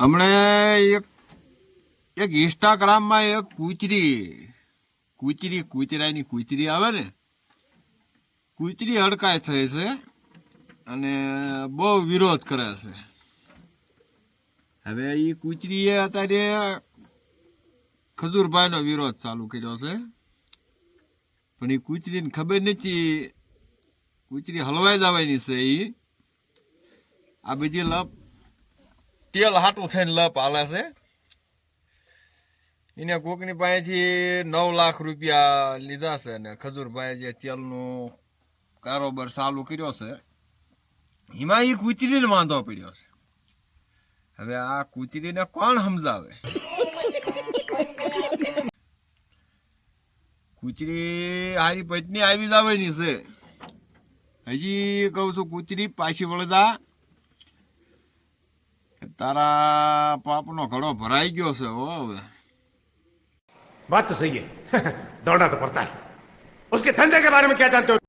હમણે એક એક ઇન્સ્ટાગ્રામમાં એક કૂતરી કૂતરી, કૂતરાની કૂતરી આવે ને, કૂતરી હડકાય થઈ છે અને બહુ વિરોધ કરે છે. હવે એ કૂતરીએ અત્યારે ખજૂરભાઈનો વિરોધ ચાલુ કર્યો છે. પણ એ કૂતરીને ખબર નથી, કૂતરી હલવાઈ જવાની છે એ આ બીજી લપ તેલ હાટું થઈને લપ હાલે છે. એને કોકની પાસેથી નવ લાખ રૂપિયા લીધા છે ને ખજૂરભાઈ જે તેલનું કારોબાર ચાલુ કર્યો છે, એમાં એ કૂતરીને વાંધો પડ્યો છે. હવે આ કૂતરીને કોણ સમજાવે? કૂતરી હારી પત્ની આવી જવાની છે. હજી કહું છું, કૂતરી પાછી વળદા તારા પાપનો ઘડો ભરાઈ ગયો છે હો હવે बात तो सही है दौड़ना तो पड़ता है उसके धंधे के बारे में क्या जानते हो